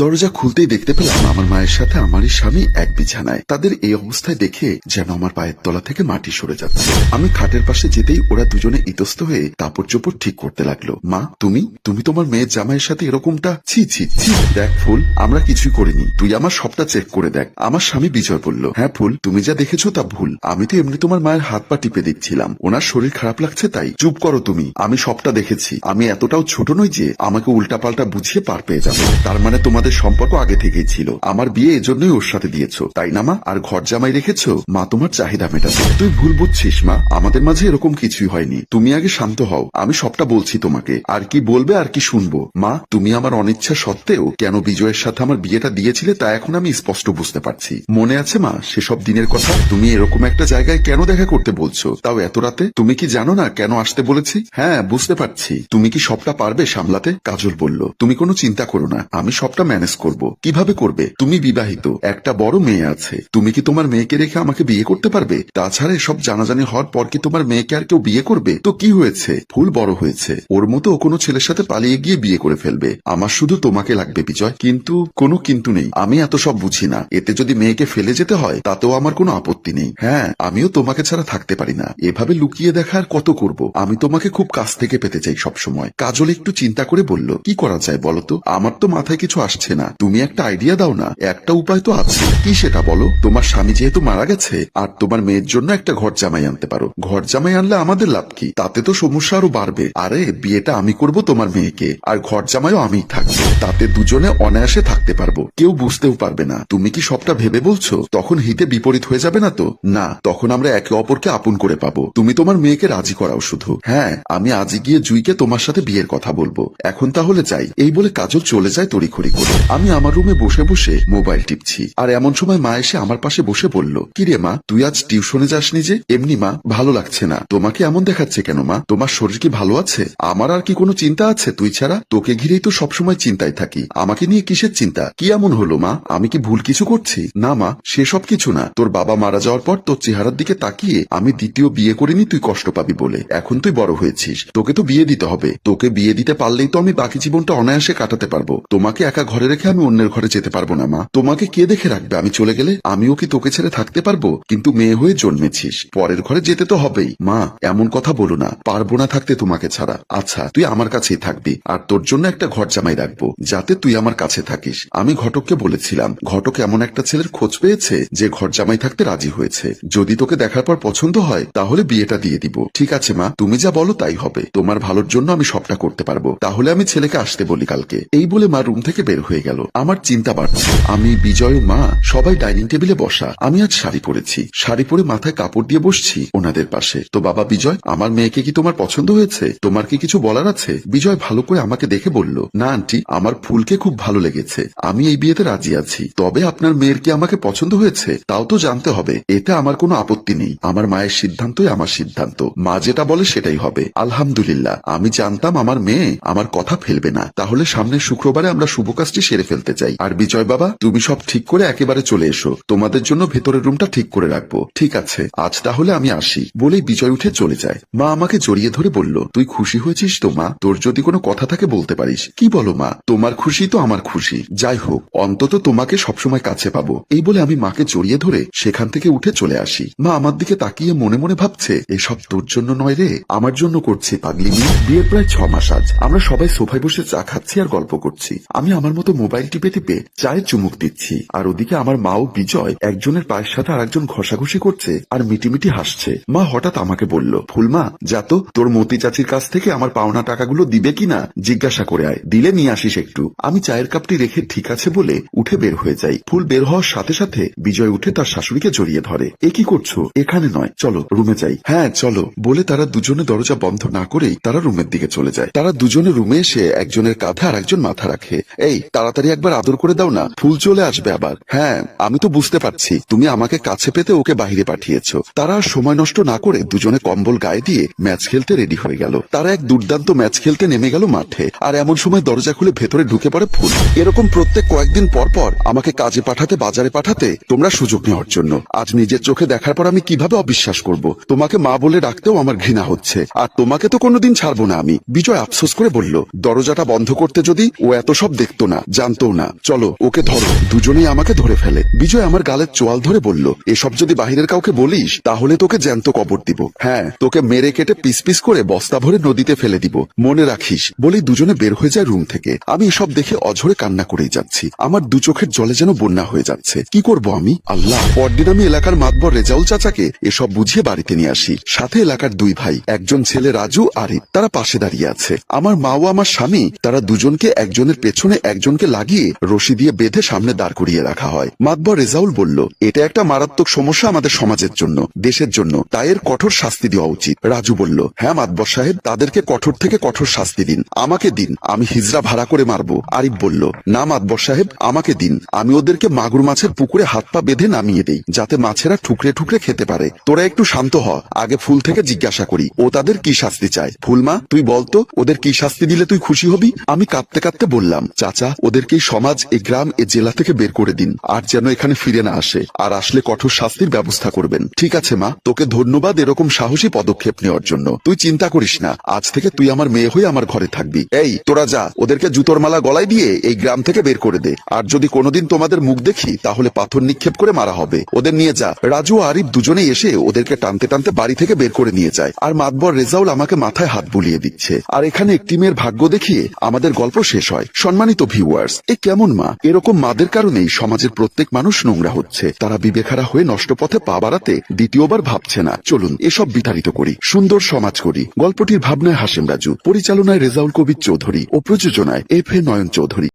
দরজা খুলতেই দেখতে পেলাম আমার মায়ের সাথে আমারই স্বামী এক বিছানায়। তাদের এই অবস্থায় দেখে যেন আমার পায়ের তলা থেকে মাটি সরে যাচ্ছে। আমি খাটের পাশে যেতেই ওরা দুজনে ইতস্ত হয়ে কাপড় চোপড় ঠিক করতে লাগল। মা, তুমি? তুমি তোমার মেয়ের জামাইয়ের সাথে এরকমটা? ছি ছি ছি, দেখ ফুল, আমরা কিছুই করিনি। তুই আমার সবটা চেক করে দেখ। আমার স্বামী বিজয় বলল হ্যাঁ ফুল, তুমি যা দেখেছ তা ভুল। আমি তো এমনি তোমার মায়ের হাত পা টিপে দেখছিলাম। ওনার শরীর খারাপ লাগছে তাই। চুপ করো তুমি, আমি সবটা দেখেছি। আমি এতটাও ছোট নই যে আমাকে উল্টাপাল্টা বুঝিয়ে পার পেয়ে যাব। তার মানে তোমাদের সম্পর্ক আগে থেকেই ছিল। আমার বিয়ে এজন্যই ওর সাথে দিয়েছ, তাই না মা? আর ঘর জামাই রেখেছো? মা, তোমার চাহিদা মেটাবে তুই ভুল বুঝছিস, মা। আমাদের মাঝে এরকম কিছুই হয়নি। তুমি আগে শান্ত হও। আমি সবটা বলছি তোমাকে। আর কি বলবে, আর কি শুনব? মা, তুমি আমার অনিচ্ছা সত্ত্বেও কেন বিজয়ের সাথে আমার বিয়েটা দিয়েছিলে তা এখন আমি স্পষ্ট বুঝতে পারছি। মনে আছে, মা, সেসব দিনের কথা? তুমি এরকম একটা জায়গায় কেন দেখা করতে বলছো? তাও এত রাতে? তুমি কি জানো না কেন আসতে বলেছি? হ্যাঁ বুঝতে পারছি। তুমি কি সবটা পারবে সামলাতে? কাজল বলল, তুমি কোনো চিন্তা করো না। আমি সবটা করব। কীভাবে করবে? তুমি বিবাহিত, একটা বড় মেয়ে আছে। তুমি কি তোমার মেয়েকে রেখে আমাকে বিয়ে করতে পারবে? তাছাড়া এসব জানাজানি হওয়ার পর কি তোমার মেয়েকে আর কেউ বিয়ে করবে? তো কি হয়েছে? ফুল বড় হয়েছে। ওর মতো ও কোনো ছেলের সাথে পালিয়ে গিয়ে বিয়ে করে ফেলবে। আমার শুধু তোমাকে লাগবে, বিজয়। কিন্তু কোনো কিন্তু নেই। আমি এত সব বুঝি না। এতে যদি মেয়েকে ফেলে যেতে হয়, তাতেও আমার কোনো আপত্তি নেই। হ্যাঁ আমিও তোমাকে ছাড়া থাকতে পারি না। এভাবে লুকিয়ে দেখা আর কত করব? আমি তোমাকে খুব কাছ থেকে পেতে চাই সব সময় কাজল একটু চিন্তা করে বলল, কি করা যায় বলতো আমার তো মাথায় কিছু আসছে না। তুমি একটা আইডিয়া দাও না। একটা উপায় তো আছে। কি সেটা বলো? তোমার স্বামী যেহেতু মারা গেছে, আর তোমার মেয়ের জন্য একটা ঘর জামাই আনতে পারো। ঘর জামাই আনলে আমাদের লাভ কি? তাতে তো সমস্যা আরও বাড়বে। আরে, বিয়েটা আমি করব তোমার মেয়েকে, আর ঘর জামাইও আমিই থাকব। তাতে দুজনে অনায়াসে থাকতে পারব। কেউ বুঝতেও পারবে না। তুমি কি সবটা ভেবে বলছো? তখন হিতে বিপরীত হয়ে যাবে না তো? না, তখন আমরা একে অপরকে আপন করে পাবো। তুমি তোমার মেয়েকে রাজি করাও শুধু। হ্যাঁ আমি আজই গিয়ে জুইকে তোমার সাথে বিয়ের কথা বলব। এখন তাহলে যাই। এই বলে কাজল চলে যায় তড়িখড়ি করে। আমি আমার রুমে বসে বসে মোবাইল টিপছি। আর এমন সময় মা এসে আমার পাশে বসে বলল কি রে মা, তুই আজ টিউশনে যাসনি যে? এমনি মা, ভালো লাগছে না। তোমাকে এমন দেখাচ্ছে কেন মা? তোমার শরীর কি ভালো আছে? আমার আর কি কোনো চিন্তা আছে? তুই ছাড়া তোকে ঘিরেই তো সবসময় চিন্তায় থাকি। আমাকে নিয়ে কিসের চিন্তা? কি এমন হলো মা? আমি কি ভুল কিছু করছি? না মা সেসব কিছু না। তোর বাবা মারা যাওয়ার পর তোর চেহারার দিকে তাকিয়ে আমি দ্বিতীয় বিয়ে করিনি, তুই কষ্ট পাবি বলে। এখন তুই বড় হয়েছিস। তোকে তো বিয়ে দিতে হবে। তোকে বিয়ে দিতে পারলেই তো আমি বাকি জীবনটা অনায়াসে কাটাতে পারব। তোমাকে একা রেখে আমি অন্যের ঘরে যেতে পারব না, মা। তোমাকে কে দেখে রাখবে? আমি চলে গেলে আমিও কি তোকে ছেড়ে থাকতে পারব? কিন্তু মেয়ে হয়ে জন্মেছিস। পরের ঘরে যেতে তো হবেই। মা, এমন কথা বলো না। পারব না থাকতে তোমাকে ছাড়া। আচ্ছা তুই আমার কাছেই থাকবি। আর তোর জন্য একটা ঘর জামাই রাখব, যাতে তুই আমার কাছে থাকিস। আমি ঘটককে বলেছিলাম, ঘটক এমন একটা ছেলের খোঁজ পেয়েছে, যে ঘর জামাই থাকতে রাজি হয়েছে। যদি তোকে দেখার পর পছন্দ হয়, তাহলে বিয়েটা দিয়ে দিব। ঠিক আছে, মা। তুমি যা বলো তাই হবে। তোমার ভালোর জন্য আমি সবটা করতে পারব। তাহলে আমি ছেলেকে আসতে বলি কালকে। এই বলে মা রুম থেকে বের হয়ে গেল। আমার চিন্তা বাড়ছে। আমি বিজয় মা সবাই ডাইনিং টেবিলে বসা। আমি আজ শাড়ি পরেছি। শাড়ি পরে মাথায় কাপড় দিয়ে বসছি ওনাদের পাশে। তো বাবা বিজয়, আমার মেয়েকে কি তোমার পছন্দ হয়েছে? তোমার কি কিছু বলার আছে? বিজয় ভালো করে আমাকে দেখে বলল, না, আন্টি, আমার ফুলকে খুব ভালো লেগেছে। আমি এই বিয়েতে রাজি আছি। তবে আপনার মেয়ের কি আমাকে পছন্দ হয়েছে? তাও তো জানতে হবে। এতে আমার কোনো আপত্তি নেই। আমার মায়ের সিদ্ধান্তই আমার সিদ্ধান্ত। মা যেটা বলে সেটাই হবে। আলহামদুলিল্লাহ। আমি জানতাম আমার মেয়ে আমার কথা ফেলবে না। তাহলে সামনের শুক্রবারে আমরা শুভ সেরে ফেলতে চাই। আর বিজয় বাবা, তুমি সব ঠিক করে একেবারে চলে এসো। তোমাদের জন্য ভেতরের রুমটা ঠিক করে রাখব। ঠিক আছে, আজ তাহলে আমি আসি। বলেই বিজয় উঠে চলে যায়। মা আমাকে জড়িয়ে ধরে বলল, তুই খুশি হয়েছিস তো, মা? তোর যদি কোনো কথা থাকে বলতে পারিস। কি বলো, মা? তোমার খুশি তো আমার খুশি। যাই হোক, অন্তত তোমাকে সবসময় কাছে পাবো। এই বলে আমি মাকে জড়িয়ে ধরে সেখান থেকে উঠে চলে আসি। মা আমার দিকে তাকিয়ে মনে মনে ভাবছে, এসব তোর জন্য নয় রে। আমার জন্য করছি পাগলি বিয়ের প্রায় ছ মাস আজ। আমরা সবাই সোফায় বসে চা খাচ্ছি আর গল্প করছি। আমি আমার মতো মোবাইল টিপে টিপে চায়ের চুমুক দিচ্ছি। আর ওদিকে আমার মা ও বিজয় একজনের পায়ের সাথে আর একজন ঘষাঘষি করছে আর মিটিমিটি হাসছে। মা হঠাৎ আমাকে বলল, ফুলমা, যা তো, তোর মতি চাচির কাছ থেকে আমার পাওনা টাকাগুলো দিবে কিনা? জিজ্ঞাসা করে আয়। দিলে নিয়ে আসিস একটু। আমি চায়ের কাপটি রেখে ঠিক আছে বলে উঠে বের হয়ে যাই। ফুল বের হওয়ার সাথে সাথে বিজয় উঠে তার শাশুড়িকে জড়িয়ে ধরে। এ কি করছ? এখানে নয়। চলো, রুমে যাই। হ্যাঁ চলো। বলে তারা দুজনে দরজা বন্ধ না করেই তারা রুমের দিকে চলে যায়। তারা দুজনে রুমে এসে একজনের কাঁধে আর একজন মাথা রাখে। এই তাড়াতাড়ি একবার আদর করে দাও না। ফুল চলে আসবে আবার। হ্যাঁ আমি তো বুঝতে পারছি। তুমি আমাকে কাছে পেতে ওকে বাহিরে পাঠিয়েছ। তারা সময় নষ্ট না করে দুজনে কম্বল গায়ে দিয়ে ম্যাচ খেলতে রেডি হয়ে গেল। তারা এক দুর্দান্ত ম্যাচ খেলতে নেমে গেল মাঠে। আর এমন সময় দরজা খুলে ভেতরে ঢুকে পড়ে ফুল। এরকম প্রত্যেক কয়েকদিন পর পর আমাকে কাজে পাঠাতে, বাজারে পাঠাতে তোমরা সুযোগ নেওয়ার জন্য। আজ নিজের চোখে দেখার পর আমি কীভাবে অবিশ্বাস করব? তোমাকে মা বলে ডাকতেও আমার ঘৃণা হচ্ছে। আর তোমাকে তো কোনোদিন ছাড়বো না আমি। বিজয় আফসোস করে বলল, দরজাটা বন্ধ করতে যদি ও এত সব দেখতো না। জানতো না। চলো, ওকে ধরো। দুজনেই আমাকে ধরে ফেলে। বিজয় আমার গালের চোয়াল ধরে বলল, এসব যদি বাহিরের কাউকে বলিস, তাহলে তোকে জ্যান্ত কবর দিব। হ্যাঁ তোকে মেরে কেটে পিস পিস করে বস্তা ভরে নদীতে ফেলে দিব। মনে রাখিস বলেই দুজনে বের হয়ে যায় রুম থেকে। আমি এসব দেখে অঝরে কান্না করেই যাচ্ছি। আমার দু চোখের জলে যেন বন্যা হয়ে যাচ্ছে। কি করব আমি? আল্লাহ, পরদিন আমি এলাকার মাতবর রেজাউল চাচাকে এসব বুঝিয়ে বাড়িতে নিয়ে আসি। সাথে এলাকার দুই ভাই, একজন ছেলে রাজু আরিফ তারা পাশে দাঁড়িয়ে আছে। আমার মা ও আমার স্বামী, তারা দুজনকে একজনের পেছনে একজনকে লাগিয়ে রশি দিয়ে বেঁধে সামনে দাঁড় করিয়ে রাখা হয়। মাতবর রেজাউল বলল, এটা একটা মারাত্মক সমস্যা আমাদের সমাজের জন্য, দেশের জন্য। তাই এর কঠোর শাস্তি দেওয়া উচিত। রাজু বলল হ্যাঁ মাতবর সাহেব, তাদেরকে কঠোর থেকে কঠোর শাস্তি দিন। আমাকে দিন, আমি হিজরা ভাড়া করে মারবো। আরিফ বলল, না মাতবর সাহেব, আমাকে দিন। আমি ওদেরকে মাগুর মাছের পুকুরে হাত পা বেঁধে নামিয়ে দেই, যাতে মাছেরা ঠুকরে ঠুকরে খেতে পারে। তোরা একটু শান্ত হ, আগে ফুল থেকে জিজ্ঞাসা করি, ও তাদের কি শাস্তি চায়? ফুলমা তুই বলতো ওদের কি শাস্তি দিলে তুই খুশি হবি? আমি কাঁদতে কাঁদতে বললাম, চাচা ওদেরকে সমাজ এই গ্রাম এ জেলা থেকে বের করে দিন, আর যেন এখানে ফিরে না আসে, আর আসলে কঠোর শাস্তির ব্যবস্থা করবেন। ঠিক আছে, মা? তোকে ধন্যবাদ এরকম সাহসী পদক্ষেপ নেওয়ার জন্য। তুই চিন্তা করিস না। আজ থেকে তুই আমার মেয়ে হয়ে আমার ঘরে থাকবি। এই, তোরা যা। ওদেরকে জুতোর মালা গলায় দিয়ে এই গ্রাম থেকে বের করে দে। আর যদি কোনোদিন তোমাদের মুখ দেখি, তাহলে পাথর নিক্ষেপ করে মারা হবে। ওদের নিয়ে যা। রাজু আরিফ দুজনেই এসে ওদেরকে টানতে টানতে বাড়ি থেকে বের করে নিয়ে যায়। আর মাতবর রেজাউল আমাকে মাথায় হাত বুলিয়ে দিচ্ছে। আর এখানে একটি মেয়ের ভাগ্য দেখিয়ে আমাদের গল্প শেষ হয়। সম্মানিত ভিউয়ার্স এ কেমন মা? এরকম মাদের কারণেই সমাজের প্রত্যেক মানুষ নোংরা হচ্ছে। তারা বিবেখারা হয়ে নষ্ট পথে পা বাড়াতে দ্বিতীয়বার ভাবছে না। চলুন, এসব বিতাড়িত করি, সুন্দর সমাজ করি। গল্পটির ভাবনায় হাসিম রাজু, পরিচালনায় রেজাউল কবির চৌধুরী ও প্রযোজনায় এফ এ নয়ন চৌধুরী।